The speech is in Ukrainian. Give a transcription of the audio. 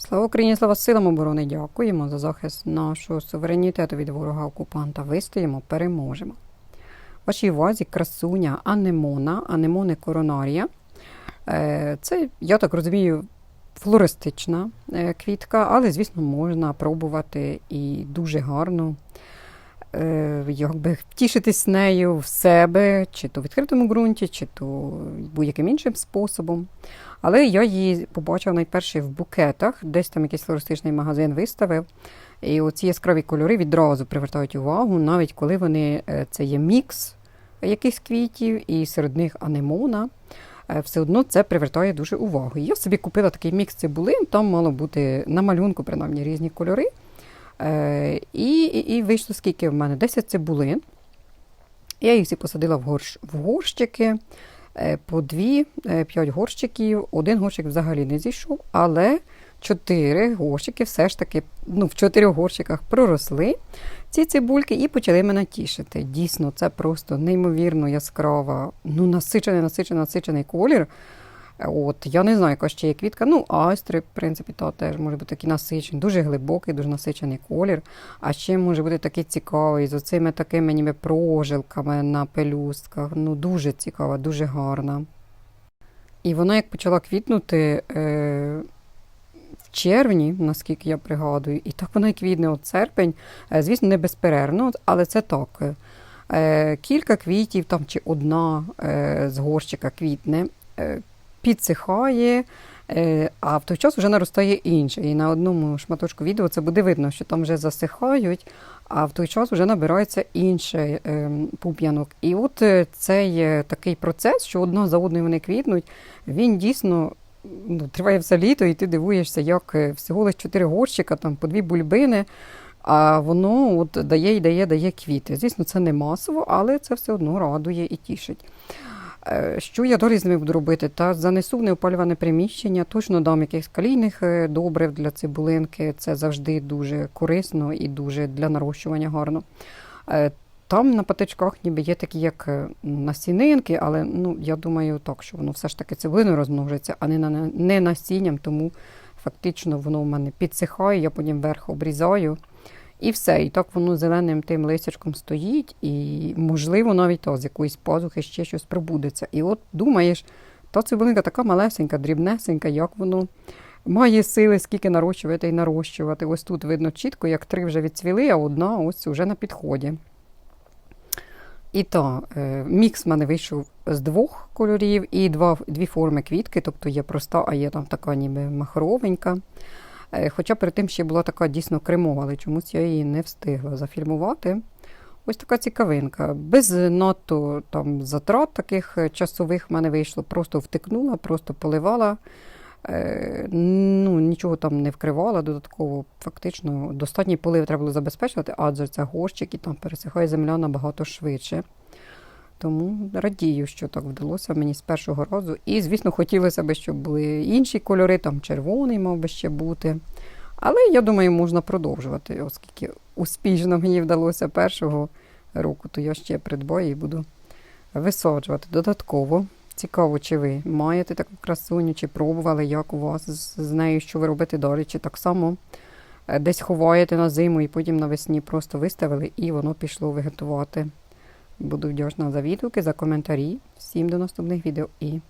Слава Україні, слава силам оборони! Дякуємо за захист нашого суверенітету від ворога окупанта. Вистоїмо, переможемо. Вашій увазі красуня анемона, анемони коронарія. Е, Це, я так розумію, флористична е, квітка, але, звісно, можна пробувати і дуже гарно. Е, Якби втішитись нею в себе, чи то в відкритому ґрунті, чи то будь-яким іншим способом. Але я її побачила найперше в букетах, десь там якийсь флористичний магазин виставив. І оці яскраві кольори відразу привертають увагу, навіть коли вони е, це є мікс якихось квітів, і серед них анемона. е, Все одно це привертає дуже увагу. Я собі купила такий мікс цибулин, там мало бути на малюнку, принаймні, різні кольори. Е, І, і, вийшло скільки в мене? 10 цибулин. Я їх всі посадила в, горщ, в горщики е, по дві, е, п'ять горщиків. Один горщик взагалі не зійшов, але чотири горщики все ж таки ну, в чотирьох горщиках проросли ці цибульки і почали мене тішити. Дійсно, це просто неймовірно яскрава, ну, насичений, насичений, насичений колір. От, я не знаю, яка ще є квітка. Ну, айстри, в принципі, то теж може бути такий насичений, дуже глибокий, дуже насичений колір. А ще може бути такий цікавий, з оцими такими ніби прожилками на пелюстках. Ну, дуже цікава, дуже гарна. І вона як почала квітнути е, в червні, наскільки я пригадую, і так вона і квітне от серпень, е, звісно, не безперервно, але це так. Е, кілька квітів там чи одна е, з горщика квітне. Підсихає, е, а в той час вже наростає інше. І на одному шматочку відео це буде видно, що там вже засихають, а в той час вже набирається інший е, пуп'янок. І от е, цей е, такий процес, що одна за одною вони квітнуть, він дійсно. Ну, триває все літо, і ти дивуєшся, як всього лише чотири горщика, там по дві бульбини, а воно от дає і дає, дає квіти. Звісно, це не масово, але це все одно радує і тішить. Е, Що я далі з ними буду робити? Та занесу в неопалюване приміщення, точно дам якихось калійних е, добрив для цибулинки. Це завжди дуже корисно і дуже для нарощування гарно. Е, Там на патичках ніби є такі, як насінинки, але ну, я думаю так, що воно все ж таки цибулиною розмножиться, а не, на, не насінням, тому фактично воно в мене підсихає, я потім верх обрізаю. І все, і так воно зеленим тим листячком стоїть, і, можливо, навіть то з якоїсь пазухи ще щось пробудеться. І от думаєш, та цибулинка така малесенька, дрібнесенька, як воно має сили, скільки нарощувати і нарощувати. Ось тут видно чітко, як три вже відцвіли, а одна ось вже на підході. І то, е, мікс в мене вийшов з двох кольорів і два, дві форми квітки, тобто є проста, а є там така ніби махровенька. Е, Хоча перед тим ще була така дійсно кремова, але чомусь я її не встигла зафільмувати. Ось така цікавинка. Без надто там затрат таких е, часових в мене вийшло. Просто втикнула, просто поливала. Е, ну, Нічого там не вкривала додатково. Фактично, достатній полив треба було забезпечувати, адже це горщик і там пересихає земля набагато швидше. Тому радію, що так вдалося мені з першого разу. І, звісно, хотілося б, щоб були інші кольори, там червоний мав би ще бути. Але я думаю, можна продовжувати, оскільки успішно мені вдалося першого року, то я ще придбаю і буду висаджувати додатково. Цікаво, чи ви маєте таку красуню, чи пробували, як у вас з- нею, що ви робите далі, чи так само е, десь ховаєте на зиму і потім навесні просто виставили і воно пішло вегетувати. Буду вдячна за відгуки, за коментарі. Всім до наступних відео і